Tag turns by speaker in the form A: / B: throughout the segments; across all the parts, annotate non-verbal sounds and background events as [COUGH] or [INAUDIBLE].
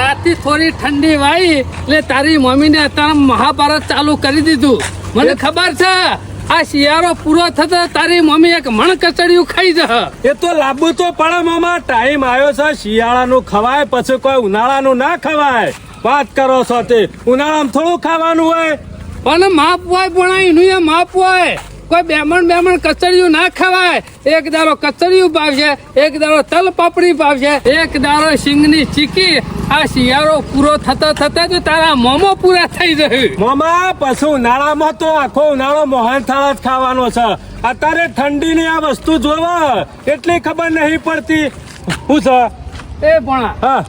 A: રાતથી થોડી ઠંડી વાઈ એટલે તારી મમ્મીને અત્યારે મહાભારત ચાલુ કરી દીધું. મને ખબર છે આ શિયાળો પૂરો થતો તારી મમ્મી એક મણ કચડિયું ખાઈ જ
B: એ તો લાંબુ તો પડે મામા ટાઈમ આવ્યો છે શિયાળાનું ખવાય પછી કોઈ ઉનાળાનું ના ખવાય. વાત કરો છો તે ઉનાળામાં થોડું ખાવાનું હોય.
A: પણ માપ હોય પણ એનું એ માપ હોય. કોઈ બેમણ બેમણ કચડિયું ના ખવાય. એક દારો કચડિયું ભાવશે એક દારો તલ પાપડી ભાવશે એક દારો સિંગની ચીકી. આ શિયાળો પૂરો થતા થતા તો તારા મોમો પૂરા થઈ જશે
B: મોમા પછી ઉનાળામાં તો આખો ઉનાળો મોહનથાળ જ ખાવાનો છે. અત્યારે ઠંડીની આ વસ્તુ જોવા એટલી ખબર નહીં પડતી. શું છે?
A: એ પણ
B: હા.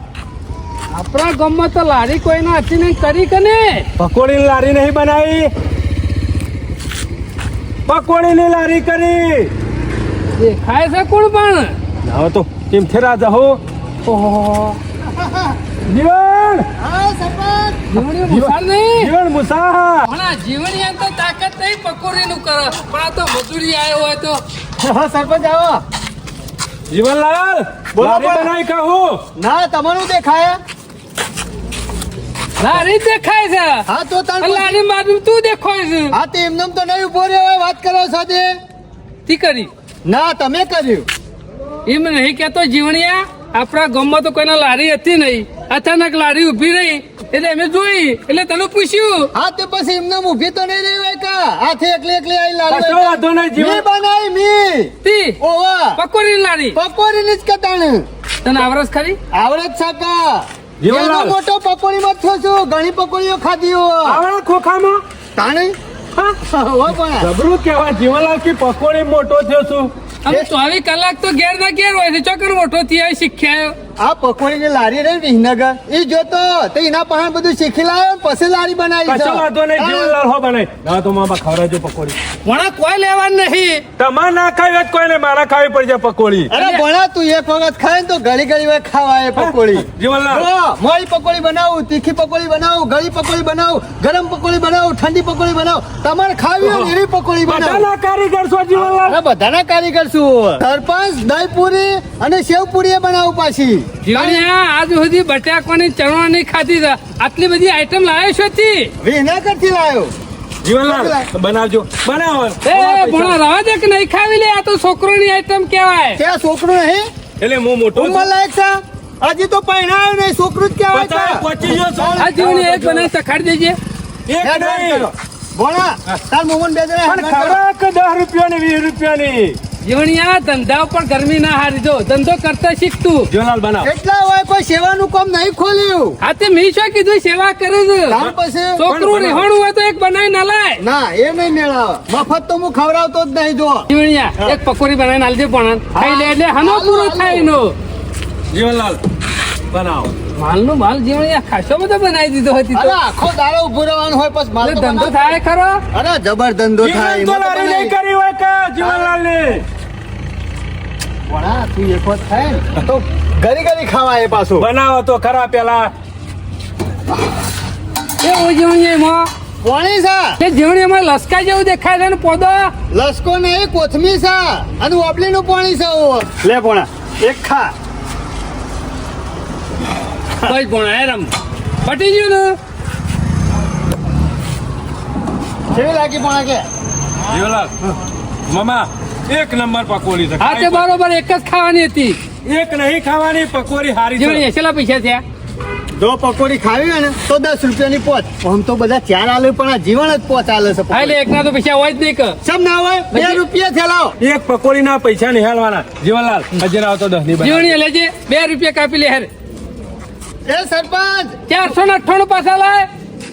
A: આપણા ગામમાં તો લારી કોઈના હતી નહીં કરી કે ને
B: પકોડીની લારી નહીં બનાવી? પકોડીની લારી કરી.
A: દેખાય છે કોણ પણ?
B: હવે તો કેમ થેરા જહો
A: ઓહો.
B: જીવન
A: જીવણી. મુસાર નહીં?
B: જીવન મુસા
A: પણ જીવણી એમ તો તાકાત નહીં પકોડીનું કરે પણ આ તો મજૂરી આવ્યો હોય તો.
C: સરપંચ આવો.
B: જીવનલાલ
C: બોલો, બોલો.
B: નહીં કહું
C: ના તમારું દેખાય.
A: લારી દેખાય છે.
C: હા તો તાર
A: લારી બાજુ તું દેખાય છે.
C: હા તે એમને તો નહીં ઊભો રહ્યો હોય વાત કરો સાથે? તે
A: કરી.
C: ના તમે કર્યું.
A: એમ નહીં કેતો જીવણિયા આપણા ગામમાં તો કોઈના લારી હતી નહીં. અચાનક લારી ઊભી રહી એટલે અમે જોઈ એટલે તને પૂછ્યું.
C: હા તે પછી એમને ઊભી તો નહીં રહી હોય કા? હાથે એકલી એકલી આવી લારી
B: કશો વાંધો નહીં, જીવન.
C: મી બનાવી મી.
A: તી
C: ઓવા.
A: પકોડી લારી.
C: પકોડીની જ કતાણ.
A: તને આવરસ ખરી?
C: આવડત છે કા?
B: જીવનલાલ.
C: એનો મોટો પકોડી માં થયો છું. ઘણી પકોડીઓ ખાધી હોય
B: આવડા ખોખામાં?
C: તાણે? હો. પણ.
B: જબરું કહેવાય. જીવનલાલ કે પકોડી મોટો થયો છું.
A: અમે ચોવીસ કલાક તો ઘેર ના ઘેર હોય છે. ચોકર મોટો થી શીખ્યા
C: આ પકોડી ની લારી રહી વિહનગર એ જોતો તો એના પાસે બધું શીખી લાવ્યો પછી લારી બનાવી
B: કશો વાંધો નહીં જીવનલાલ હો બનાવી ના તો મામા ખવડાવજો પકોડી.
A: વણા કોઈ લેવા નહીં.
B: તમાર ના ખાવી જ તો કોઈને મારા ખાવી પડી જાય પકોડી.
C: અરે ભણા તું એક વખત ખાય તો ઘડી ઘડી વાર ખાવાય પકોડી.
B: જીવનલાલ.
C: મોળી પકોડી બનાવું તીખી પકોડી બનાવું ગળી પકોડી બનાવું ગરમ પકોડી બનાવું ઠંડી પકોડી બનાવું. તમારે ખાવી હોય એવી પકોડી બનાવું.
B: બધાના કારીગર છો જીવનલાલ.
C: અરે બધાના કારીગર છું. સરપંચ દહીં પૂરી અને સેવ પૂરી એ બનાવું પાછી.
A: આજ સુધી બટાકાની ચણવાની ખાધી આટલી બધી આઈટમ લાવ્યો છો તી?
C: વિસનગરથી લાવ્યો
B: જીવનલાલ બનાવજો. બનાવો.
A: એ ભણા રવા દે કે નહીં ખાવી લે? આ તો છોકરોની આઈટમ કહેવાય.
C: ત્યાં છોકરું નહીં?
B: એટલે હું મોટો
C: ઉંમર લાયક છે? હજી તો પહેણાયો નહીં છોકરું જ કહેવાય છે.
B: પચી ગયો
A: આ જીવણી એક બનાવી ચખાડી દેજે.
B: એક
C: હેડ હેડ
B: નહીં.
C: ભોળા તાર મોમન બે જણા
B: પણ. ખરાક દસ રૂપિયાની વીસ રૂપિયાની?
A: જીવણિયા ધંધા ઉપર ગરમી ના હારી. જો ધંધો કરતા શીખતું
B: જોનાલ બનાવ.
C: એટલા હોય કોઈ સેવાનું કામ નહીં ખોલ્યું.
A: હા તે મેં શું કીધું સેવા કરે છે.
C: પછી.
A: છોકરું રહેવાનું હોય તો એક બનાવી ના લાય.
C: ના એ નહીં મેળાવે. મફત તો હું ખવડાવતો જ નહીં જો
A: જીવણિયા એક પકોડી બનાવીને આલજે પણ. ખાઈ લે એટલે હનો પૂરો થાય નો
B: જીવનલાલ બનાવો.
A: માલનું માલ જીવણ ખાસો બધો બનાવી દીધો હતી
C: અરે આખો દાડો ઊભો રહેવાનો હોય પછી માલ
A: ધંધો થાય ખરો?
C: અરે જબર ધંધો થાય
B: જીવન તો
C: એમાં તો
B: લારી નહીં
C: બનાવી.
B: કરી હોય કે જીવનલાલ ને
C: ભોળા, તું એક વખત ખાય ને. તો ઘરી ઘરી એ પાછું.
B: બનાવો તો ખરા પેલા.
A: એ જીવણિયામાં
C: કોણી છે?
A: તે જીવણિયામાં લસકા જેવું દેખાય છે ને પોદો.
C: લસકો નહીં કોથમી છે. અને ઓબલી નું પાણી છે ઓ. લે પોણા એક ખા.
A: બસ પોણા રમ. પટી ગયું ને?
C: કેવી લાગી પોણા કે?
B: જીવનલાલ મામા એક નંબર પકોડી છે.
A: હા તે બરોબર એક જ ખાવાની હતી.
B: એક નહીં ખાવાની પકોડી હારી છે.
A: કેટલા પૈસા થયા
C: જો પકોડી ખાવી હોય ને તો દસ રૂપિયાની પોચ. આમ તો બધા ચાર આલે પણ આ જીવન જ પોચ આલે છે
A: એટલે એકના તો પૈસા હોય જ નહીં કે.
C: સમ ના હોય? બે રૂપિયા થેલાઓ
B: એક પકોડી ના પૈસા નિહાળવાના. જીવનલાલ હજાર આવતો દસની
A: જીવણી લેજે બે રૂપિયા કાપી લે હેર.
C: એ સરપંચ!
A: ચારસો ને અઠ્ઠાણું પાછા લાય.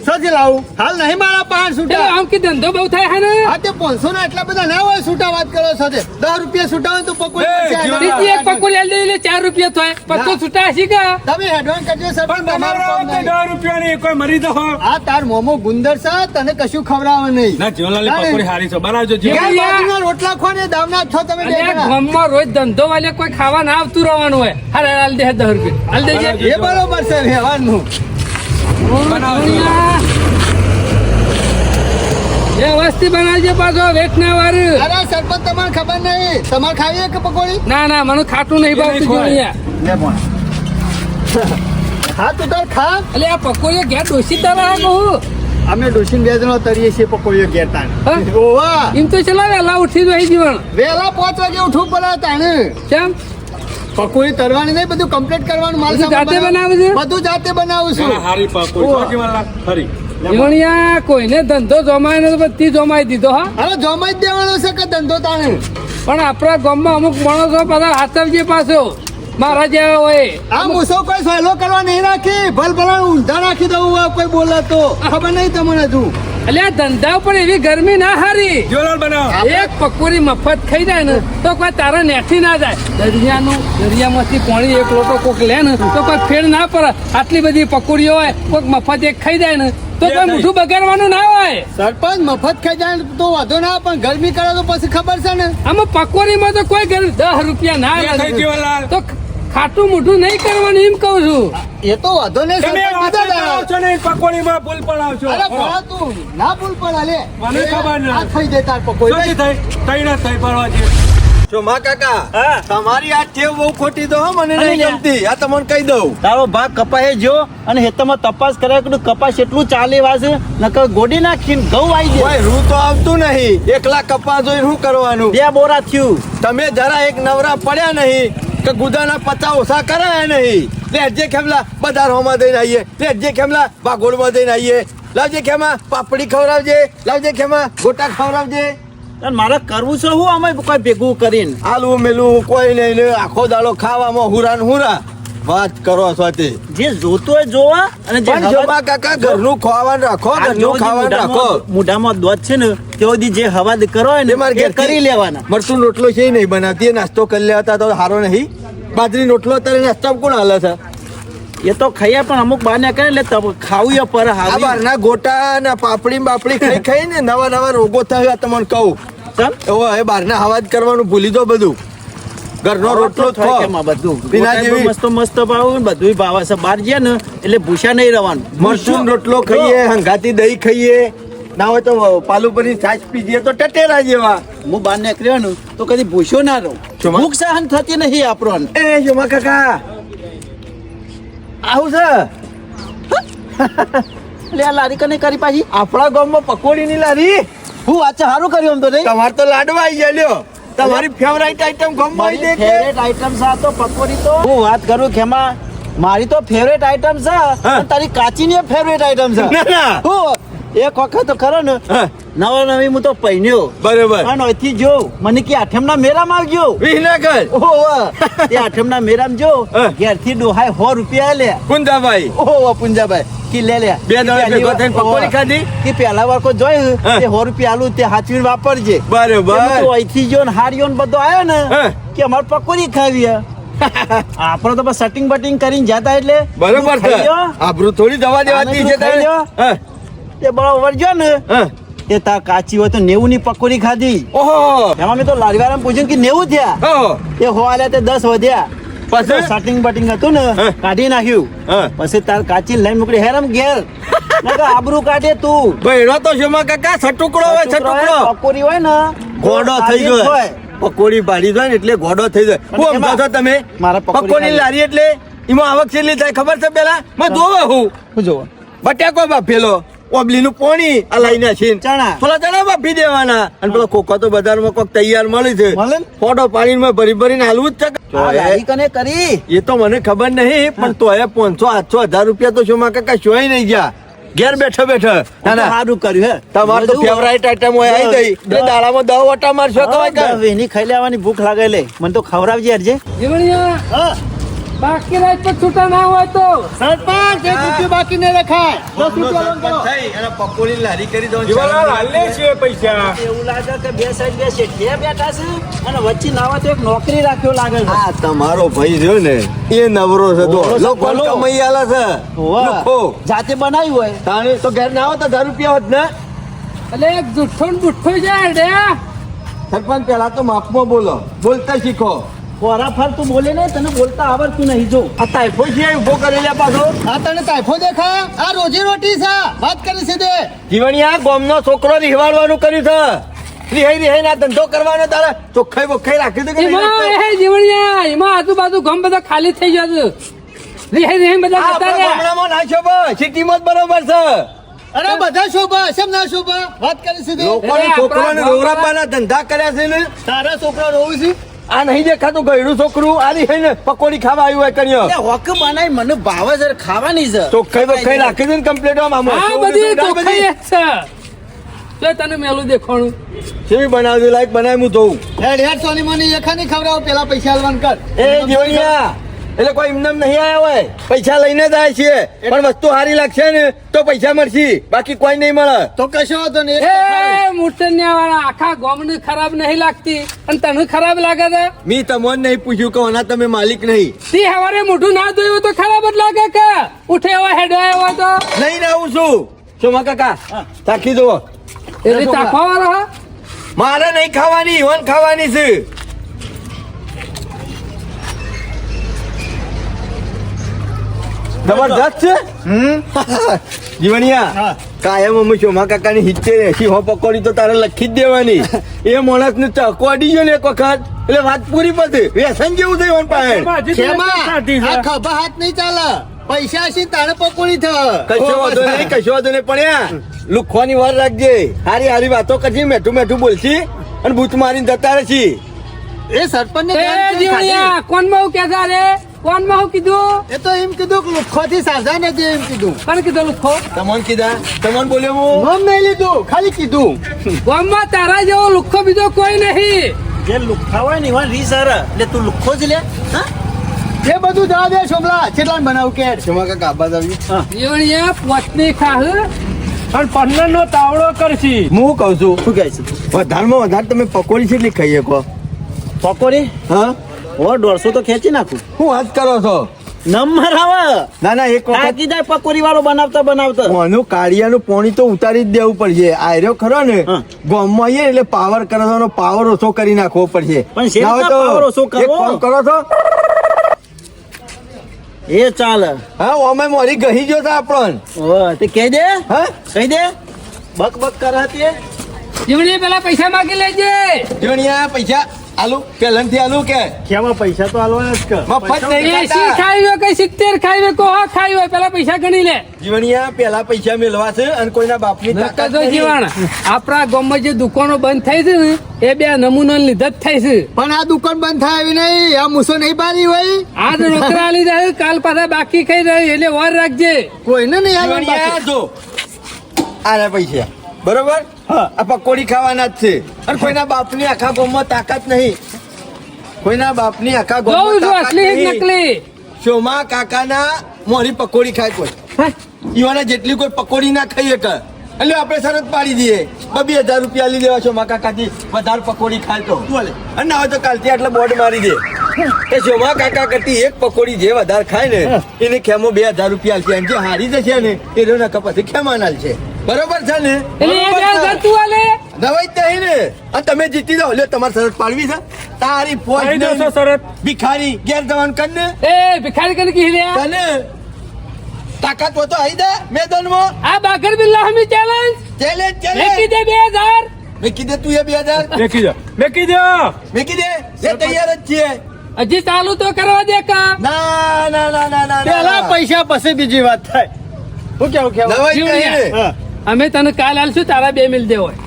C: સોજી લાવું. હાલ નહીં મારા પાંચ છૂટા.
A: આમ કે ધંધો બહુ થાય હે ને?
C: આ તે પાંચસો ના એટલા બધા ના હોય છૂટા વાત કરો છો તે. દસ રૂપિયા છૂટા હોય તો પકોડી પછી
A: એક પકોડી દે એટલે ચાર રૂપિયા થાય. પચો છૂટા હશી કે?
C: તમે હેડવાન કરજો
B: પણ
C: તમારો
B: તમારે
C: તમારું કામ
B: આવતે દસ રૂપિયાની કોઈ મરી તો
C: આ તાર મોમો ગુંદર છે તને કશું ખવડાવે નહીં.
B: ના જીવનલાલ પકોડી હારી છે બનાવજો
C: બાજુના રોટલા ખો ને દાવના છો તમે
A: ગામમાં રોજ ધંધો વાલે કોઈ ખાવા ના આવતું રહેવાનું હોય. હાલ હાલ દે દસ રૂપિયા. હાલ દેજે
C: એ બરોબર છે
A: જીવણીયા. એ વસ્તી બનાવજે પાછો વેચના વાર.
C: અરે સરપંચ તમારે ખબર નહીં. તમારે ખાવી કે પકોડી?
A: ના ના મને ખાતું નહીં ભાવતું. જીવણીયા
C: લે. પણ ખા તું તાર ખા?
A: એટલે આ પકોડીઓ ઘેર ડોસી તારા કહું.
C: અમે ડોશીને બે જણો તરીએ છીએ પકોડીઓ ઘેર
A: હા?
C: ઓવા.
A: એમ તો ચલા વેલા ઉઠી રહી જીવન.
C: વહેલા પાંચ વાગે ઉઠવું પડે તાણે.
A: કેમ?
C: પકોડી તરવાની નહીં બધું કમ્પ્લીટ કરવાનું માલ
A: જાતે
C: બનાવ-
A: છે?
C: બધું જાતે બનાવું છું.
B: હારી પકોડી. હરી
A: જીવણિયા કોઈને ધંધો જમાય ને તો બધી જમાઈ દીધો હા?
C: હવે જમાઈ જ દેવાનો છે કે ધંધો તાણે?
A: પણ આપણા ગામમાં અમુક માણસો પાછા હાથરજી પાછો. મારા જેવા હોય.
C: આ મૂસો કોઈ સહેલો કરવા નહીં રાખી. ભલ ભલા ઊંધા રાખી દઉં કોઈ બોલે તો. ખબર નહીં તમને હજુ
A: એટલે આ ધંધા પર એવી ગરમી ના હારી.
B: જોરદાર બનાવ
A: એક પકોડી મફત ખાઈ જાય ને તો કોઈ તારા નેઠી ના જાય. દરિયાનું દરિયામાંથી પાણી એક લોટો કોક લે ને તો કોઈ ફેર ના પડે. આટલી બધી પકોડીઓ હોય કોઈક મફત એક ખાઈ જાય ને તો કોઈ મોઢું બગાડવાનું ના હોય.
C: સરપંચ મફત ખાઈ જાય તો વાંધો ના પણ ગરમી કરે તો પછી ખબર છે ને.
A: આમાં પકોરીમાં તો કોઈ ગરમી દસ રૂપિયા ના. તો ખાટું મોઢું નહીં કરવાનું એમ કહું છું.
C: એ તો વાંધો નહીં
B: તમે
C: સરપંચ
B: વાંચો છો ને પકોડીમાં ભૂલ પડાવશો.
C: અરે ભલા તું ના ભૂલ પડે લે
B: મને ખબર નથી.
C: આ ખાઈ જાય તાર પકોડી
B: શું થઈ તઈ ના થઈ પડવા
D: માં કાકા
B: હા.
D: તમારી આ ટેવ બહુ ખોટી તો હો, મને નહીં ગમતી. આ તમને કહી દઉં.
E: તારો ભાગ કપાય જો અને હેતમાં તપાસ કર્યા કે કપાસ એટલું ચાલે વાસે નકર ગોડી નાખીને ઘઉં આવી જાય
D: કોઈ રૂ તો આવતું નહીં. એકલા કપાસ જોઈને શું કરવાનું?
E: બે બોરા થયું.
D: તમે જરા એક નવરા પડ્યા નહીં. કે ગુદાના પત્તા ઓછા કરાય નહીં? લેજે ખેમલા બજારોમાં દઈને આવીએ. લેજે ખેમલા વાઘોડમાં દઈને આવીએ. લાવજે ખેમા પાપડી ખવડાવજે. લાવજે ખેમા ગોટા ખવડાવજે.
E: અને મારે કરવું છે? હું અમે કોઈ ભેગું કરીને.
D: આલું મેલું કોઈ નહીં આખો દાડો ખાવામાં હુરાન હુરા. વાત કરો છો તે
E: જે જોતો હોય જોવા અને જે
D: જોવા કાકા ઘરનું ખાવાનું રાખો ઘરનું ખાવાનું રાખો.
E: મોઢામાં- દોત છે ને દી જે હવાદ કરો
D: મારે
E: ને એ કરી લેવાના.
D: મરસું રોટલો છે નહીં બનાવતી એ નાસ્તો કરી લેવાતા તો સારો નહીં. બાજરી રોટલો અત્યારે નાસ્તા કોણ હાલે છે?
E: એ તો ખાઈએ પણ અમુક બાને કરે એટલે ખાવું પર
D: બહારના ગોટા ને પાપડી બાપડી ખાઈ ખાઈ ને નવા નવા રોગો થયા તમને કહું? હવે એ બહારના હવાજ કરવાનું ભૂલી દો બધું. ઘરનો રોટલો જ
E: થાય બધું? ગોટાઈ
D: જેવી-
E: મસ્ત મસ્ત ભાવ ને બધું ભાવ. છે બહાર ગયા ને એટલે ભૂસા નહીં રહેવાનું.
D: મરચું રોટલો ખાઈએ હંગાતી દહીં ખાઈએ. ના હોય તો પાલુપરી છાશ પીજીએ તો ટટેરા જેવા.
E: હું બહાર નીકળ્યો ને તો કદી ભૂસ્યો ના રહું? ભૂખ સહન થતી નહીં આપણો
D: એ જોમા કાકા. આવું છે?
E: એટલે આ લારી કને કરી પાછી?
D: આપણા ગામમાં પકોડીની લારી.
E: હું આ સારું કર્યું આમ તો નહીં?
D: તમારે તો લાડવા આવી ગયા લ્યો. તમારી ફેવરાઇટ આઈટમ
E: મારી
D: દે
E: ફેવરેટ આઈટમ છે તો પકોડી તો. હું વાત કરું એમાં મારી તો ફેવરેટ આઈટમ છે તારી કાચીની ફેવરેટ આઈટમ છે.
D: ના ના.
E: હું એક વખત ખરો ને નવા નવી હું તો પહેન્યો
D: બરોબર.
E: પણ અહીંથી જો મને કે આઠમના મેળામાં આવજો.
D: વિહનગર
E: ઓહો [LAUGHS] તે આઠમના મેળામાં જો
D: હા.
E: ઘેરથી ડોહાય સો રૂપિયા લે.
D: પુંજાભાઈ.
E: ઓહો પુંજાભાઈ. કે લે લે.
D: બે દાડા ભેગો થઈને પકોડી ખાધી?
E: કે પહેલા વાર કો જોયું?
D: હા.
E: તે સો રૂપિયા આલું તે હાચવીને વાપરજે.
D: બરોબર.
E: અહીંથી જો ને હારીઓ ને બધો આવ્યો ને. કે અમારે પકોડી ખાવી. [LAUGHS] આપણે તો બસ સટિંગ બટિંગ કરીને જતા એટલે.
D: બરોબર છે. આબરૂ થોડી દવા દેવાતી છે
E: તું.
D: હા,
E: બરોબર જો ને.
D: હા.
E: તે તાર કાચી હોય તો નેવું ની પકોડી ખાધી.
D: ઓહો.
E: એમાં મેં તો લાલવારામ પૂછ્યું કે નેવું થયા? એ હો આલ્યા તે દસ વધ્યા.
D: પછી?
E: સટિંગ બટિંગ હતું ને કાઢી નાખ્યું. પછી તાર કાચી લઈને મોકલી હેરમ ઘેર. [LAUGHS] આબરૂ કાઢે તું.
D: ભૈરો તો શોમા કાકા? છટુકડો હોય છટુકડો
E: પકોડી હોય ને
D: ગોડો થઈ ગયો. પકોડી પાડી જાય ને એટલે ગોડો થઈ જાય. હું છો તમે?
E: મારા પકોડી
D: લારી એટલે એમાં આવક છેલ્લી થાય ખબર છે પેલા? મેં જોવે હું.
E: શું જોવો.
D: બટાકો બાફેલો. ઓબલીનું પોણી આ લઈને છીન
E: ચણા.
D: થોડા ચણા બાફી દેવાના. અને પેલો કોકો તો બજારમાં કોક તૈયાર મળી છે? ફોટો પાણીમાં ભરી ભરીને હાલવું જ છે.
E: કરી?
D: એ તો મને ખબર નહીં પણ તો એ પાંચસો આઠસો હજાર રૂપિયા તો શું માં કાકા શોય નહીં ગયા. ઘેર બેઠો બેઠો. ના ના.
E: સારું કર્યું હે.
D: તમારે તો ફેવરાઇટ આઈટમ હોય આવી ગઈ. એટલે દાડામાં દહ વટા મારશો કવાય
E: હા, વેની ખાઈ લેવાની ભૂખ લાગે લે. મને તો ખવડાવજે અરજે
A: જીવણિયા. બાકી રાત પર છૂટા ના હોય તો.
C: સરપંચ એક રૂપિયો બાકી ન રખાય. દસ રૂપિયા લોન કરો
D: થઈ અને પકોડી લારી કરી દો
B: જીવનલાલ હાલે છે પૈસા.
E: એવું લાગે કે બે સાઈડ બે શેઠિયા બેઠા છે અને વચ્ચે નાવા તો એક નોકરી રાખ્યો લાગે છે.
D: આ તમારો ભાઈ રહ્યો ને એ નવરો છે તો
E: છે,
D: લોકો કમાઈ આલે છે?
E: હોવે. જાતે બનાવ્યું હોય.
D: તાણે તો ઘેર ના આવો તો હજાર રૂપિયા હોત ને.
A: એટલે એક જુઠ્ઠો ને બુઠ્ઠો જાય ડે
D: સરપંચ પેલા તો માફમાં બોલો. બોલતા શીખો.
E: કોરા ફાલ તું બોલે ને તને બોલતા આવડતું નહીં. જો
D: આ તાઇફો છે ઊભો કરેલા પાછો
C: આ તને તાઇફો દેખા આ રોજી રોટી છે. વાત કરી સીધે.
D: જીવણિયા ગોમનો છોકરો રિહવાડવાનું કર્યું છે. રિહાઈ રિહાઈ ના ધંધો કરવાનો તારે ચોખ્ખાઈ બોખાઈ રાખી દે
A: એમાં એ જીવણિયા એમાં આજુબાજુ ગમ બધા ખાલી થઈ જશે રિહાઈ રિહાઈ બધા જતા રહ્યા.
D: હમણાં ના શોભે. સિટીમાં જ બરોબર છે.
C: અરે બધા શોભા. શેમ ના શોભા? વાત કરી સીધી.
D: લોકોને છોકરાને રોવરાપાના ધંધા કર્યા છે ને.
C: તારા છોકરા રોવું છે?
D: આ નહીં દેખાતું ગયડું છોકરું આ રહી ને પકોડી ખાવા આવ્યું હોય
E: કરીએ હોક બનાવી મને ભાવે છે ખાવાની છે.
D: તો કઈ રાખી દે ને કમ્પ્લેટ આમ
A: આ બધી તો કઈ છે. તને મેલું દેખાણું.
D: કેવી બનાવજો લાઈક બનાવી હું જોઉં.
C: હેડ હેડ સોની મને એખાની ખવડાવ પેલા પૈસા આલવાન કર.
D: એ જીવણિયા એટલે કોઈ એમને નહીં આવ્યા હોય. પૈસા લઈને જ આવે છે પણ વસ્તુ સારી લાગશે ને તો પૈસા મળશે. બાકી કોઈ નહીં મળે.
C: તો કશો હતો નહીં
A: એ મૂર્તન્યા વાળા આખા ગામને ખરાબ નહીં લાગતી. અને તને ખરાબ લાગે છે?
D: મી તમને નહીં પૂછ્યું કે ઓના તમે માલિક નહીં.
A: સી હવારે મોઢું ના ધોયું તો ખરાબ જ લાગે કે? ઉઠે એવા હેડો એવા તો?
D: લઈને આવું છું. સોમા કાકા? ચાખી જુઓ.
A: એટલે ચાખવા વાળો હા?
D: મારે નહીં ખાવાની ઓન ખાવાની છે. જબરદસ્ત છે? [LAUGHS] જીવણિયા
C: હા.
D: કાયમ અમે ચોમા કાકાની હિચ્ચે એસી હો પકોડી તો તારે લખી જ દેવાની. [LAUGHS] એ માણસ ને ચકો અડી ગયો ને એક વખત એટલે વાત પૂરી પતે. વ્યસન જેવું થયું પાસે
C: પાયણ આ ખભા હાથ નહીં ચાલે. પૈસા છે તારે પકોડી થ
D: કશો વાંધો નહીં કશો વાંધો નહીં પડ્યા લુખવાની વાર રાખજે. હારી હારી વાતો કરજી મેઠું મેઠું બોલશી અને ભૂત મારીને જતા રહેશી.
C: એ સરપંચ
A: ને જીવણિયા કોણ બહુ કે છે રે? કોણમાં હું કીધું?
C: એ તો એમ કીધું કે લુખો થી સાજા નથી એમ કીધું.
A: કોણ કીધું લુખો
D: તમોન કીધા? તમોન બોલ્યો હું?
C: મમ મે લીધું ખાલી કીધું.
A: ગામમાં તારા જેવો લુખો બીજો કોઈ નહીં.
E: જે લુખ્ખા હોય ને એવા રી હારે. એટલે તું લુખ્ખો જ લે હા?
C: એ બધું જવા દે છોકરા કેટલા બનાવ કે
D: શોમા કાકા આબાદ આવ્યું
A: જીવણિયા પોતની ખાહ
B: પણ પંદર નો તાવડો કરશી.
D: હું કહું છું
E: શું કહે છે?
D: વધારમાં વધારે તમે પકોડી કેટલી ખાઈએ કો
E: પકોડી?
D: હા?
E: ઓ દોઢસો તો ખેંચી નાખું.
D: હું વાત કરો છો?
E: નંબર આવે.
D: ના ના એક વખત
E: કીધા પકોરી વાળો બનાવતા બનાવતા.
D: કોનું કાળિયાનું પોણી તો ઉતારી જ દેવું પડશે. આયરો ખરો ને
E: હા.
D: ગામમાં આવીએ એટલે પાવર કરવાનો પાવર ઓછો કરી નાખવો પડશે.
E: પણ શેના power ઓછો કરવો?
D: કરો છો.
E: એ ચાલે.
D: હા ઓમે મોરી ગહી ગયો તો આપણ.
E: ઓ તે કહી દે.
D: હા?
E: કહી દે. બક બક કરે તે
A: જીવણી પેલા પૈસા માગી લેજે.
D: જોણિયા પૈસા આલુ? પેલનથી આલુ કે?
E: કેમાં પૈસા તો આલવાના જ
D: મફત નહીં
A: એસી
D: ખાઈવે
A: ખાઈ હોય કઈ સિત્તેર ખાઈ હોય? કો હા ખાઈવે પેલા પૈસા ગણી લે.
D: જીવણિયા પેલા પૈસા મેળવા છે અને કોઈના બાપની તાકાત
A: તો જીવાણ. આપણા ગામમાં જે દુકાનો બંધ થઈ છે ને એ બે નમૂના લીધા જ થાય છે.
C: પણ આ દુકાન બંધ થાય એવી નહીં. આ મૂસો નહીં પાડી હોય.
A: આજ રોકડા લીધા કાલ પાછા બાકી ખાઈ રહ્યો એટલે વાર રાખજે.
C: કોઈને નહીં આવે
D: જીવણિયા જો. આ પૈસા. બરોબર? આ પકોડી ખાવાના જ છે. અને કોઈના બાપની આખા ગામમાં તાકાત નહીં. કોઈના બાપની આખા ગામમાં
A: છું
D: તાકાત નહીં. શોમા કાકાના મોરી પકોડી ખાય કોઈ. ઈવાના જેટલી કોઈ પકોડી ના ખાઈ શકે. એટલે આપણે શરત પાડી દઈએ. બે હજાર રૂપિયા લઈ લેવા શોમા કાકાથી. વધારે પકોડી ખાય તો. બોલે અને ના હોય તો કાલથી આટલા બોર્ડ મારી દે. કે શોમા કાકા કરતી એક પકોડી જે વધારે ખાય ને એને ખેમો બે હજાર રૂપિયા છે. હારી જશે ને એ રોના કપાથી ખેમાનાલ આલશે બરોબર છે ને?
A: એટલે
D: નવાઈ જ નહીં ને. અને તમે જીતી જાઓ. લ્યો તમારે શરત પાડવી છે. તારી ફોજ
B: આવી
D: નહીં.
B: દેશો શરત.
D: ભિખારી ગેર જવાન કર ને.
A: એ ભિખારી કને કી લે
D: તને તાકાત હોય તો આવી દે મેદાનમાં.
A: આ બાકર બિલ્લા હમી ચેલેન્જ
D: ચેલેન્જ
A: મેકી
D: ચેલેન્જ
A: દે બે હજાર.
D: મેકી દે તું એ બે હજાર.
B: મેકી દો. મેકી દો.
D: મેકી દે. એ તૈયાર જ છીએ.
A: હજી ચાલુ તો કરવા દે કા
D: ના ના ના ના ના
C: પેલા. પૈસા પછી બીજી વાત થાય. શું કેવું કેવું?
A: અમે તને કાલ આલશું તારા બે મિલ દે હોય.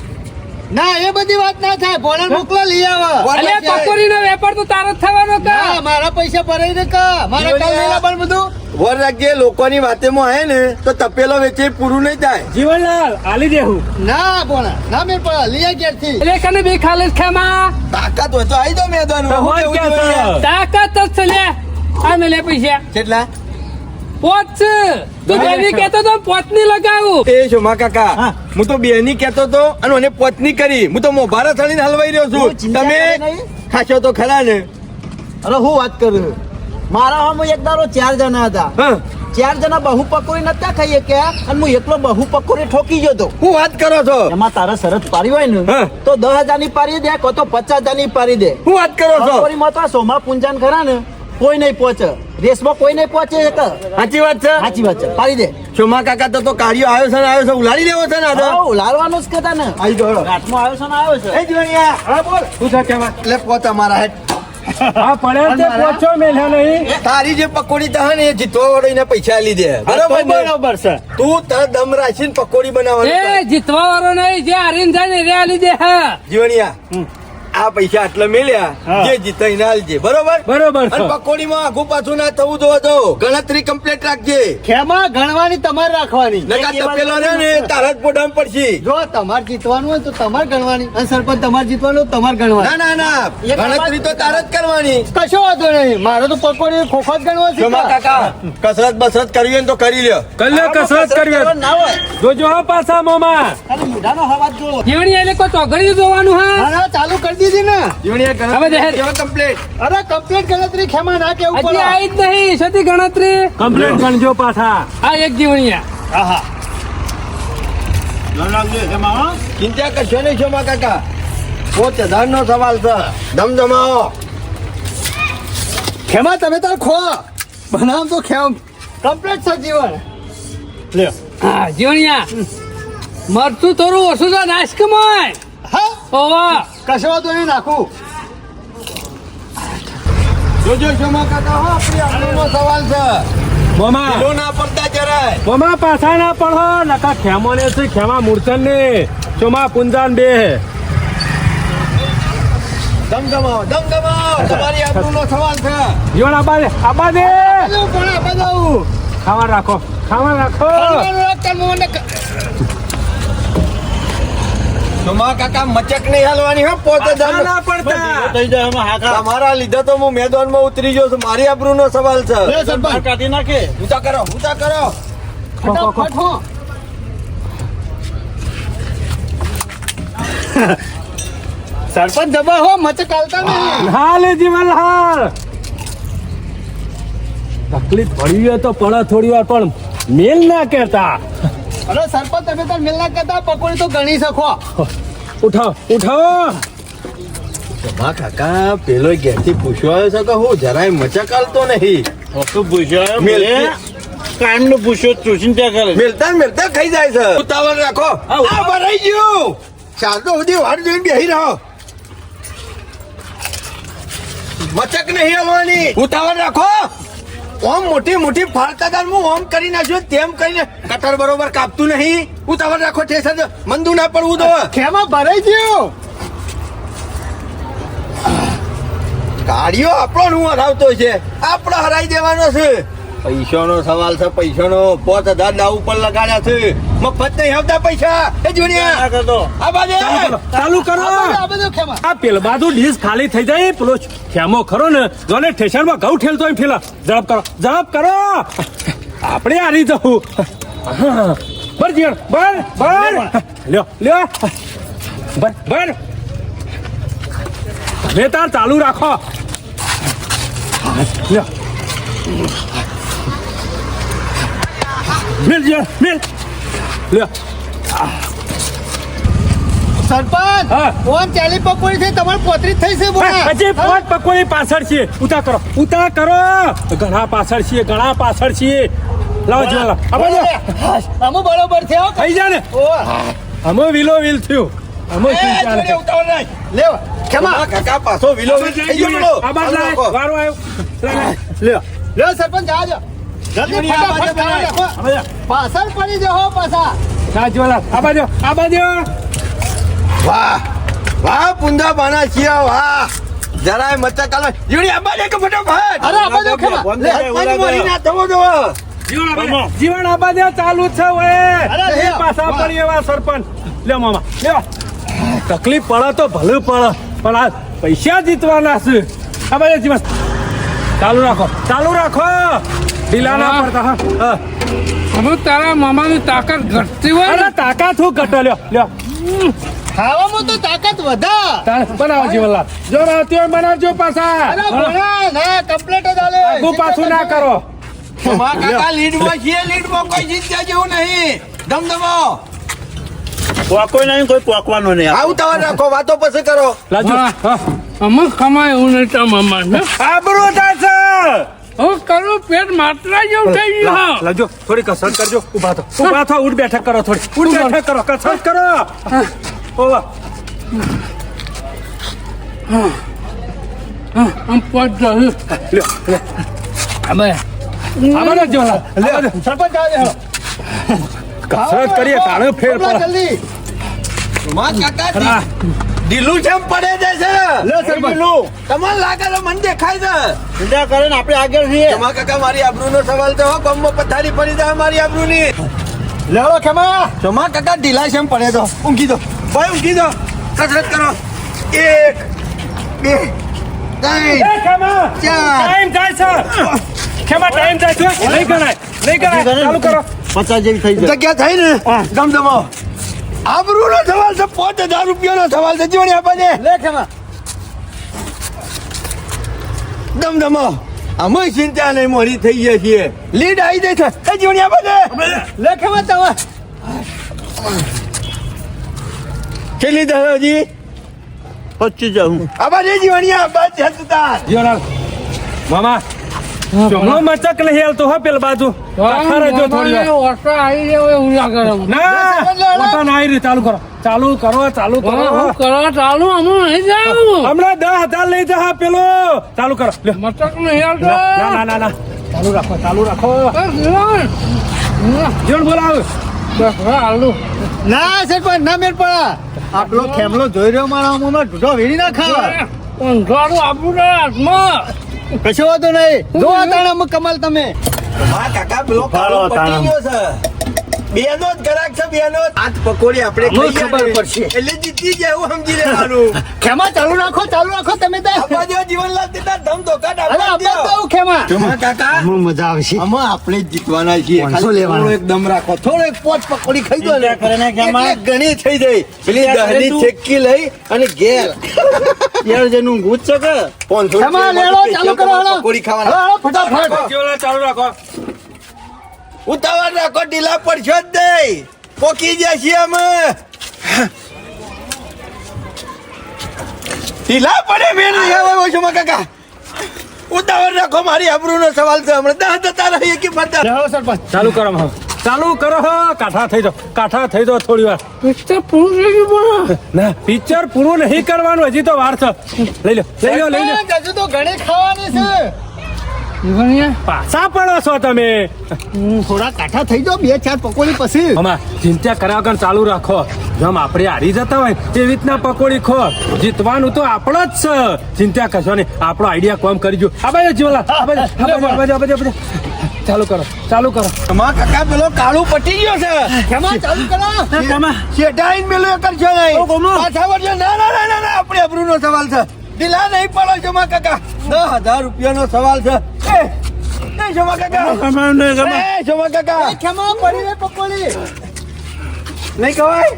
C: ના એ બધી વાત ના થાય. ભોળા મોકલો લઈ આવે.
A: અલે
D: બચ્ચા.
A: નો વેપાર તો તારો જ થવાનો
C: ના
A: કા
C: મારા પૈસા ભરાઈ દે કા? મારા કાલ લેલા પણ બધું?
D: વર રાખજે લોકોની વાતેમાં આવે ને તો તપેલો વેચે પૂરું નહીં થાય.
B: જીવનલાલ આલી દેવું
C: ના ભોળા. ના મેં પણ લઈ આ ઘેરથી.
A: એટલે કને બે ખાલે ખેમા
D: તાકાત હોય તો આવી દો હું?
B: છે?
A: તાકાત જ છે લે. આ મે લે પૈસા.
D: કેટલા?
A: પોચ છે તું બેની કેતો તો પોચની લગાવું.
D: એ શોમા કાકા હું. તો બેની કેતો તો અને મને પોતની કરી. હું તો મોભારા થઈને હલવાઈ રહ્યો છું. તમે ખાશો તો ખરા ને?
E: અરે હું વાત કરું? મારા હામે એક દારો ચાર જણા હતા.
D: હા.
E: ચાર જણા બહુ પકોડી નતા ખાઈએ કે અને હું એકલો બહુ પકોડી ઠોકી ગયો તો
D: હું વાત કરો છો?
E: એમાં તારા શરત પારી હોય ને તો દસ હજારની પારી દે કો તો પચાસ હજારની પારી દે.
D: હું વાત કરો છો?
E: તો સોમા પુંજાન ખરા ને. કોઈ નહીં પહોંચે. રેસમાં કોઈ નહીં પહોંચે એક.
D: સાચી વાત છે?
E: સાચી વાત છે. પાડી દે.
D: શોમા કાકા તો તો કાર્યો આવ્યો છે ને આવ્યો છે ઉલાડી દેવો છે ને આ
E: ઉલાડવાનો જ કહેતા ને
D: આવી જોડો
E: ઘાટમાં આવ્યો છે ને આવ્યો છે.
D: એ જીવણિયા હા બોલ.
B: શું છે કેવા.
D: એટલે પોત અમારા હેઠ.
B: આ પડે તે પોચો મેલ્યા નહીં.
D: તારી જે પકોડી તા ને એ જીતવા વાળો એને પૈસા
E: લીધે. તો
D: બરોબર
E: બરોબર છે.
D: તું તાર દમ રાખીને પકોડી બનાવવાની
A: એ જીતવા વાળો નહીં જે હારીને જાય ને રે લીધે દે હા.
D: જીવણિયા આ પૈસા આટલા મેલ્યા જે જીતે એને આલજે બરોબર?
B: બરોબર.
D: અને પકોડીમાં આઘું પાછું ના થવું જોવા દો. ગણતરી કમ્પ્લીટ રાખજે.
C: ખેમા ગણવાની તમારે રાખવાની.
D: નકા તપેલો રહ્યો ને તારા જ પોડામ પડશે.
C: જો તમારે જીતવાનું હોય તો તમારે ગણવાની. અને સરપંચ તમારે જીતવાનું તમારે ગણવાની.
D: ના ના ના. ગણતરી તો તારે જ કરવાની.
C: કશો વાંધો નહીં. મારે તો પકોડી ખોખો જ ગણવા છે
D: કાકા કસરત બસરત કરવી હોય તો કરી લ્યો.
B: કલ્યો કસરત કરવી
E: હોય.
B: જોજો પાછા મોમાં.
E: મોઢાનો અવાજ જોવો.
A: જીવણી એટલે કોઈ ચોઘડિયું જોવાનું હા?
C: ચાલુ કરી દીધી ને
D: જીવણિયા
A: હવે દેહેર.
D: કમ્પ્લીટ
C: અરે કમ્પ્લીટ ગણતરી ખેમા ના કેવું પડે
A: આવી જ નહીં સતી ગણતરી.
B: કમ્પ્લેટ ગણજો પાછા.
A: આ એક જીવણીયા.
E: આહા. ધ્યાન રાખજો હો.
D: ચિંતા કરશો નહીં જોમા કાકા. પોત હજાર નો સવાલ છે. ધમધમાવો.
C: ખેમા તમે તાર ખો. બનાવ તો ખેમ. કમ્પ્લીટ છે જીવન.
E: લ્યો.
A: હા જીવણીયા. મરતું થોડું ઓછું તો નાશ કમાય.
C: હા?
A: ઓવા!
C: કશો વાંધો નહીં નાખું.
D: જોજો જોમા કાકા હો આપણી આબરૂનો સવાલ છે.
B: મોમાં
D: કિલો ના પડતા જરાય.
B: મોમાં પાછા ના પડો નકા ખેમો ને છે ખેમા મૂર્છન ને. ચોમા પુંજાન બે.
D: ધમધમાવો ધમધમાવો તમારી આબરૂનો સવાલ છે.
B: જીવન આબા દે આબા દે
C: બધું પણ આ બધું
B: ખાવા રાખો ખાવા રાખો!
C: કરવાનું રાખ, રાખ.
D: જોમા કાકા મચક નહીં હાલવાની હો પોતે
B: ના પડતા.
E: થઈ જાય અમે હાકા.
D: તમારા લીધે તો હું મેદાનમાં ઉતરી ગયો છું મારી આબરૂનો સવાલ છે.
C: લે સરપંચ.
E: કાઢી નાખે.
D: ઉતા કરો ઉતા કરો.
C: ફટાફટ હો. સરપંચ જબા હો મચે કાલતા નહીં.
B: હાલે જીવન હાલ તકલીફ પડી હોય તો પડે થોડી વાર પણ મેલ ના કહેતા
C: અરે સરપંચ તમે તો મિલના કરતા પકોડી તો ગણી શકો.
B: ઉઠાવ ઉઠાવ
D: જોમા કાકા પેલો ઘેરથી પૂછવા આવ્યો છે કે હું જરાય મચક હાલતો નહીં.
E: વસ્તુ પૂછ્યો
D: મેલ.
E: કામનું પૂછ્યો તું ત્યાં કરે.
D: મેલતા મિલતા મેલતા ખાઈ જાય છે. ઉતાવળ રાખો. આ ભરાઈ ગયું. ચાલતો સુધી વાર જોઈને બેહી રહો. મચક નહીં આવવાની ઉતાવળ રાખો. ઓમ મોટી મોટી ફાળતાદાર હું ઓમ કરી નાખ્યો તેમ કરીને કટર બરોબર કાપતું નહીં. ઉતાવળ રાખો ઠેસર મંદુ ના પડવું તો
C: ખેમા ભરાઈ ગયો.
D: ગાડીઓ આપણો હું હરાવતો છે. આપણો હરાઈ દેવાનો છે. પૈસાનો સવાલ છે પૈસાનો પોત હજાર ના ઉપર લગાડ્યા છે. મફત નહીં આવતા પૈસા. એ
E: ના કરતો.
D: આ બાજુ
B: ચાલુ કરો
C: આ
B: પેલ બાજુ ડીશ ખાલી થઈ જાય પેલો ખેમો ખરો ને જોને ઠેસરમાં ઘઉં ઠેલતો એમ ઠેલા ઝડપ કરો ઝડપ કરો. આપણે હારી જવું. બર જીવન બર બર લ્યો લ્યો. બર બર તમે તાર ચાલુ રાખો. લ્યો. મિલ જીવન મિલ. લ્યો
C: સરપંચ
B: હા.
C: કોણ ચાલી પકોડી થઈ તમારે પોતરી થઈ છે બોલા.
B: હજી પોત પકોડી પાછળ છીએ. ઉતા કરો ઉતા કરો. ઘણા પાછળ છીએ ઘણા પાછળ છીએ. લાવો જો લાવો આ બાજુ.
C: અમે બરોબર છે હો.
B: થઈ જા ને અમો વિલો વિલ થયો. અમે શું ચાલે.
C: લેવ કેમા
D: આ કાકા પાછો વિલો વિલ થઈ ગયો આબાદ
B: આ લાય. વારો આવ્યો.
C: લે. લે સરપંચ જાજો જલ્દી ફટાફટ
D: બાજુ
C: કામ પાછળ પડી જાઓ પાછા.
B: જા જીવન લાવ. આ બાજુ આ બાજુ
D: વાહ વાહ પુંજા બાના છીએ વાહ. જરાય મચક હાલો જીવડી આ બાજુ કે ફટાફટ.
C: અરે આ બાજુ ખેમા. લે.
D: સરપંચ ના થવો જોવો.
B: જીવન આ બાજુ. જીવન આ બાજુ ચાલુ જ છે ઓએ. એ પાછા પડી એવા સરપંચ. લે મામા તકલીફ પડે તો ભલે પડે પણ આ પૈસા જીતવાના છે. આ બાજુ જીવન ચાલુ રાખો ચાલુ રાખો. ઢીલા ના પડતા હા.
A: હવે તારા મામાની તાકાત ઘટતી હોય
B: અરે
A: ને.
B: તાકાત હું ઘટો? લ્યો લ્યો.
C: ખાવામાં તો તાકાત વધા
B: બનાવો જીવનલાલ જો રાતી હોય બનાવજો પાછા.
C: અરે ભણા ના કમ્પ્લેટ જ આલે
B: આગુ પાછું ના કરો.
D: તમારા કાકા લીડમાં છીએ લીડમાં કોઈ જીત્યા જેવું નહીં. ધમધમો.
E: પોકો નહીં કોઈ પોકવાનો નહીં
D: આવું તમારે રાખો વાતો પછી કરો.
B: લાજો.
A: હા.
B: હા.
A: અમે ખમાય એવું નહીં મામાને
B: આબરૂ થશે
A: હવે કરું પેટ માટલા જેવું થઈ ગયું હા.
B: લાજો થોડી કસરત કરજો. ઊભા થો. ઊભા થો ઉઠ બેઠક કરો થોડી. ઉઠ બેઠક કરો કસરત કરો. ઓવા.
A: આમ પગ
B: લે
A: અમે
B: આમાં જ જીવનલાલ
C: સરપંચ આવે
B: કસરત કરીએ તાણે ફેર પડે.
C: જલ્દી.
D: માં કાકા. ઢીલું છે એમ પડે જાય છે.
C: લે સરપંચ.
D: તમને લાગે છે મને દેખાય છે.
E: ચિંતા કરે ને આપણે આગળ છીએ.
D: જમા કાકા મારી આબરૂનો સવાલ તો ગમો પથારી પડી જાય મારી આબરૂની.
C: લેવો ખેમા.
D: જમા કાકા ઢીલા છે પડે તો. ઊંઘી દો. ભાઈ ઊંઘી દો. કસરત કરો. એક બે ત્રણ ચાર.
B: ટાઈમ જાય છે. ખેમા ટાઈમ જાય છે. નહીં ગણાય નહીં ગણાય. ચાલુ કરો.
E: પચાસ જેવી થઈ જાય.
D: જગ્યા થઈ ને. દમદમો આબરૂનો સવાલ છે પાંચ હજાર રૂપિયાનો સવાલ છે. જીવણી આપણને
C: લે ખેમા.
D: દમદમો. અમે ચિંતા નહીં મોડી થઈ ગયા છીએ. લીડ આવી જાય છે. એ જીવણી આપણને
C: લે ખેમા તમે
D: કેટલી દસ હજી?
E: પચીસ જાઉં
D: આબાદ જીવણી છે તાર
B: જીવનલાલ મામા. ચોમનો મચક નહીં હાલતો હો પેલ બાજુ. રહેજો થોડી વાર.
A: ઓટો આવી ગયો એવું લાગે છે
B: ના ઓટા ના આવી રહી ચાલુ કરો. ચાલુ કરો ચાલુ કરો.
A: કરો ચાલુ અમે નહીં જાઉં
B: હમણાં દસ હજાર લઈ જા પેલો. ચાલુ કરો.
A: મચક નહીં હાલતો
B: ના ના ના ના. ચાલુ રાખો ચાલુ રાખો.
A: ના,
B: જીવન બોલાવ.
A: બસ હવે હાલું.
C: ના સરપંચ ના મેળ પડા. આપણો ખેમલો જોઈ રહ્યો મારા મોમાં ઢૂઢો વેડી ના ખાવા
A: ઊંઘવાનું આપું હાથમાં.
C: કશો વાંધો નહીં. જો તાણા કમાલ તમે.
D: કાકા બ્લોક પટી ગયો છે. બેનો જ ગરાક છે બેનો. આજ પકોડી આપણે
C: ખબર પડશે.
D: એટલે જીતી જાય એવું સમજી લેવાનું. [LAUGHS]
C: ખેમા ચાલુ રાખો ચાલુ રાખો તમે તો.
D: દો જીવનલાલ દેતા ધમ ધોકા
C: અરે
D: ડાબા
C: આપણે
D: દ્યો.
C: તો ખેમા?
D: જમા કાકા?
C: આમાં મજા આવશે.
D: અમે આપણે જીતવાના છીએ. ખાલી
C: લેવાનું?
D: એક દમ રાખો. થોડો એક પોચ પકોડી ખાઈ દો ને.
E: કરે ને
D: ખેમા. ઘણી થઈ જાય. પેલી દહની
E: તું.
D: ચેક્કી લઈ અને ઘેર.
E: યાર જેનું ગુજ છે કે?
D: પાંચસો
C: ખેમા
D: રૂપિયામાં
C: લેડો ચાલુ કરો હાલો.
D: પકોડી ખાવાના.
C: હાલો, ફટાફટ.
B: ચાલુ રાખો.
D: ઉતાવળ રાખો ઢીલા પડશો જ નહીં. પોકી જશે અમે. ઢીલા પડે મેં નહીં છું કાકા. ઉતાવળ રાખો મારી આબરૂનો સવાલ છે હમણાં. દસ જતા રહીએ કે બધા
C: લેડો સરપંચ.
B: ચાલુ કરો હવે. ચાલુ કરો હો. કાઠા થઈ જાઓ. કાઠા થઈ જાઓ થોડી વાર.
A: પિક્ચર પૂરું થઈ ગયું પણ.
B: ના પિક્ચર પૂરું નહીં કરવાનું હજી તો વાર છે. લઈ લો લઈ લો લઈ લો.
C: હજુ તો ઘણી ખાવાની છે.
B: પાછા પડો છો તમે?
C: થોડા કાઠા થઈ જાઓ બે ચાર પકોડી પછી.
B: હમણાં ચિંતા કર્યા વગર ચાલુ રાખો. જેમ આપણે હારી જતા હોય એવી રીતના પકોડી ખો. જીતવાનું તો આપણો જ છે. ચિંતા કરશો નહીં. આપણો આઈડિયા કોમ કરી જો આ બાજુ જીવલા. ચાલુ કરો ચાલુ કરો.
D: તમારા કાકા પેલો કાળું પટી ગયો છે.
C: ખેમા ચાલુ કરો.
D: શેઠાઈને મેલું કરશો નહીં. પાછા વળજો ના ના ના ના ના આપણે અબરૂનો સવાલ છે. ઢીલા નહીં પડો જમા કાકા. દસ હજાર રૂપિયાનો સવાલ છે. એ જમા કાકા. એ જમા કાકા.
C: ખેમા પડી રે પકોડી
D: નહીં કહેવાય?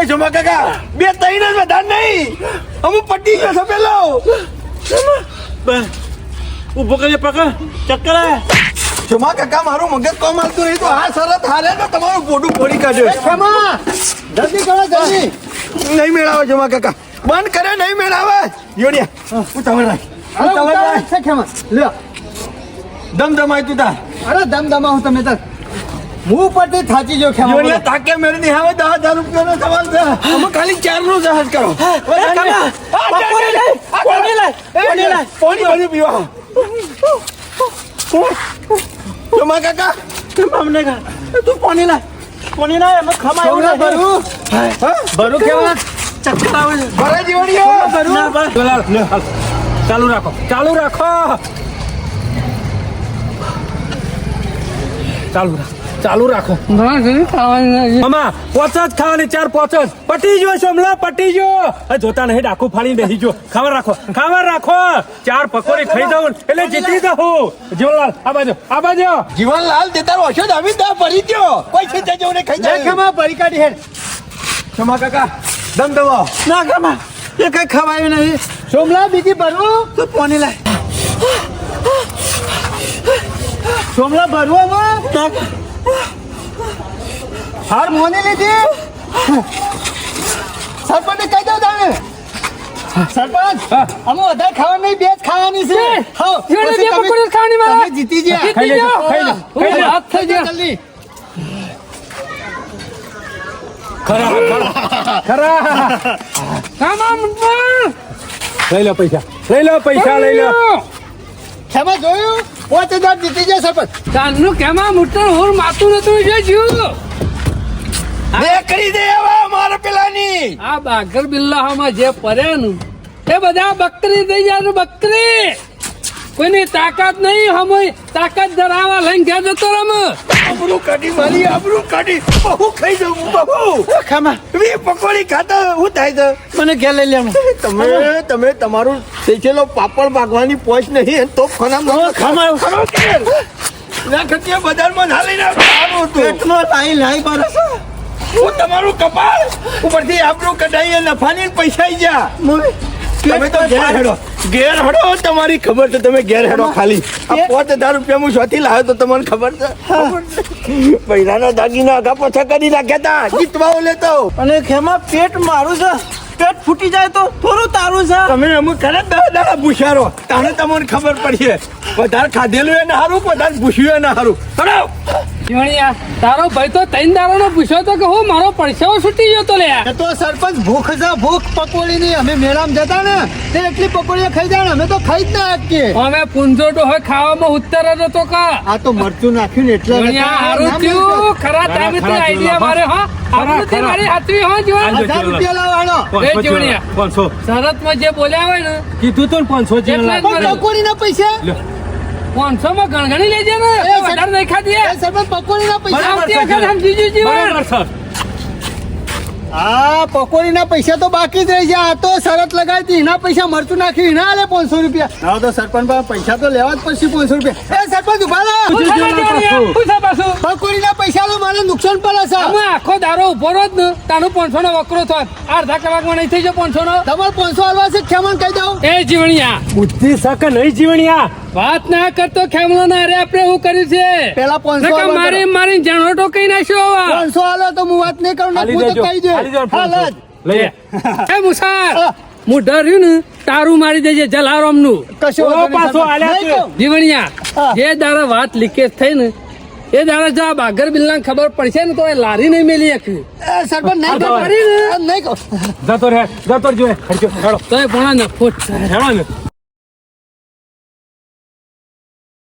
D: એ જમા કાકા. બે ત્રણ જ વધારે નહીં. અમુક પટી ગયો છે પેલો
E: ઊભો કરીએ પકડ. ચક્કર આવે.
D: કાકા મારું મગજ કોમ આવતું નહીં. તો આ શરત હારે તો તમારું પોટું ફોડી કાઢ્યો
C: ખેમા જલ્દી કરો જલ્દી.
D: નહીં મેળાવે જમા કાકા. બંધ કરે નહીં મેળાવે. યોડિયા હું તમે રાખ. તમે
C: ઉતાવળ
D: રાખ.
C: છે ખેમા લ્યો.
D: દમ દમાય તું તા
C: અરે દમ દમાવું તમે તો મું પરથી થાચી જો ખેમા
D: યોડિયા તાકે મેરે ની આવે 10000 રૂપિયા નો સવાલ છે. અમે ખાલી ચાર નો જહાજ કરો પાણી પાણી પીવા? જમા કાકા.
E: અમને કા. તું પાણી લે પાણી લાય અમે ખમાય એવું ના.
C: ભરું ભરું ખેમા
E: ચક્કર. આવે છે.
D: ભરે જીવણીઓ
E: ના, બસ.
B: જીવલાલ, હાલ. ચાલુ રાખો ચાલુ રાખો. ચાલુ રાખો ચાલુ રાખો.
A: ઘણા ઘણી ખાવાની નથી.
B: મામા પોચ જ ખાવાની ચાર પોચ જ. પટી જો સોમલા પટી જો જોતા નહીં ડાકુ ફાડી બેસી જો રાખો ખાવા રાખો. ચાર પકોડી ખાઈ દઉં એટલે જીતી જાઉં. જીવનલાલ આ બાજુ આ બાજુ.
D: જીવનલાલ દેતા ઓછો આવી દા ભરી દ્યો કોઈ જજો ને ખાઈ જાય.
C: ખેમા પડી કાઢી હેડ.
D: જમા કાકા. દમ દવો
E: ના ખમા એ કઈ ખવાયું નહીં.
C: સોમલા બીજી ભરવું?
E: તું પોની લાય.
C: સોમલા ભરવો હાર મોની લીધી? સરપંચ કહી દઉં તમે સરપંચ અમે વધારે ખાવા નહીં બે જ ખાવાની છે. હા. જીતી ગયા.
A: હાથ થઈ ગયા.
C: જલ્દી.
B: ખરા ખરા.
A: પણ.
B: લઈ લો પૈસા. લઈ લો પૈસા લઈ લો.
C: ખેમા જોયું? પાંચ હજાર જીતી જાય સરપંચ
A: તારનું કેમાં મોટર હોર માતું નતું જે જીવ
D: બે કરી દે હવે મારા પેલાની.
A: આ બાગર બિલ્લાહામાં જે પર્યાનું એ બધા બકરી દઈ જાય બકરી. કોઈની તાકાત નહીં હમોય તાકાત ધરાવા લઈને ઘેર જતો રમ.
D: આબરૂ કાઢી મારી આબરૂ કાઢી. બહુ ખાઈ જાઉં બહુ
E: ખામા.
D: વી પકોડી ખાતા હું થાય તો
E: મને ઘેર લઈ લેવાનું.
D: તમે તમે તમારું સેચેલો પાપડ ભાગવાની પોચ નહીં તો ખોના
E: ખામા
D: ના ખતિયા બજારમાં ના લઈને આવવાનું હતું.
E: એટલો લાઈ લાઈ બરસ
D: હું તમારું કપાળ ઉપરથી આપણું કઢાઈ નફાની પૈસા આઈ જા. તમે તો ઘેર હેડો. ઘેર હેડો તમારી ખબર છે તમે ઘેર હેડો ખાલી. આ પાંચ હજાર રૂપિયા હું શોથી લાવ્યો તો તમને ખબર છે? પૈસાના દાગીના આગા પાછા કરી નાખ્યા તા. જીતવાઓ લેતો.
E: અને ખેમા પેટ મારું છે. પેટ ફૂટી જાય તો થોડું તારું છે.
D: તમે અમુક ખરા દસ દાડા પૂછારો તાણે તમને ખબર પડશે વધારે ખાધેલું એને સારું વધારે ભૂસ્યું એને સારું
A: જીવણિયા તારો ભાઈ તો ત્રણ દાડાનો પૂછ્યો તો કે હું મારો પડછાવો છૂટી ગયો તો લે.
C: તો સરપંચ ભૂખ જા ભૂખ પકોડી ની અમે મેળામ જતા ને તે એટલી પકોડીઓ ખાઈ જાય અમે તો ખાઈ જ ના શકીએ.
A: અમે પુંજોટો હોય ખાવામાં ઉત્તર જ હતો કા.
C: આ તો મરચું નાખ્યું ને એટલે
A: હારું થયું. ખરા ટાઈમે આઈડિયા મારે હા?
B: શરત
A: શરતમાં જે બોલ્યા હોય ને
B: કીધું તું પાંચસો
C: પકોડી ના પૈસા?
A: પાંચસો માં ગણગણી લેજે ને?
C: એ
A: વધારે નહીં
C: સરપંચ પકોડી ના પૈસા
A: સમજી જજો
C: હા પકોડી ના પૈસા તો બાકી જ રહી ગયા આ તો શરત લગાવી એના પૈસા મરચું નાખ્યું એના આલે પાંચસો રૂપિયા. હા તો સરપંચ પાસે પૈસા તો લેવા જ પડશે પાંચસો રૂપિયા. એ સરપંચ
A: ઊભા થાય થાય?
C: પકોડી ના પૈસા તો મારે નુકસાન પડે છે.
A: અમે આખો દારો ઊભો રહો જ ને. તારું પાંચસો નો વકરો થોત અડધા કલાકમાં નહીં થઈ જાય પાંચસો નો
C: તમારે પાંચસો હાલવા છે ખેમણ કહી દઉં.
A: એ જીવણિયા.
B: બુદ્ધિ સક નહીં જીવણિયા.
A: વાત ના કરતો ખેમલો ના રે આપણે હું કર્યું છે?
C: પેલા પાંચસો
A: નકર
C: હાલવા
A: મારી મારી જણોટો કઈ નાખ્યો આવા?
C: પાંચસો હાલો તો હું વાત નહીં કરું ને હું તો કહી દે. હાલ જ. [LAUGHS]
A: એ મુસાર હું. ડર્યું ને તારું મારી દેજે જલારામનું
C: કશું
B: પાછો.
C: કહું.
A: જીવણિયા જે દાડા વાત લીકેજ થઈ ને એ દાડા જો આ બાગર બિલ ખબર પડશે ને તો એ લારી નહીં મેલી શકી
C: એ સરપંચ નહીં
A: આ તો કરી ને.
C: નહીં.
B: જતો રે જતો જો
A: તો એ ભણા ને થાય.
B: હેડો ને.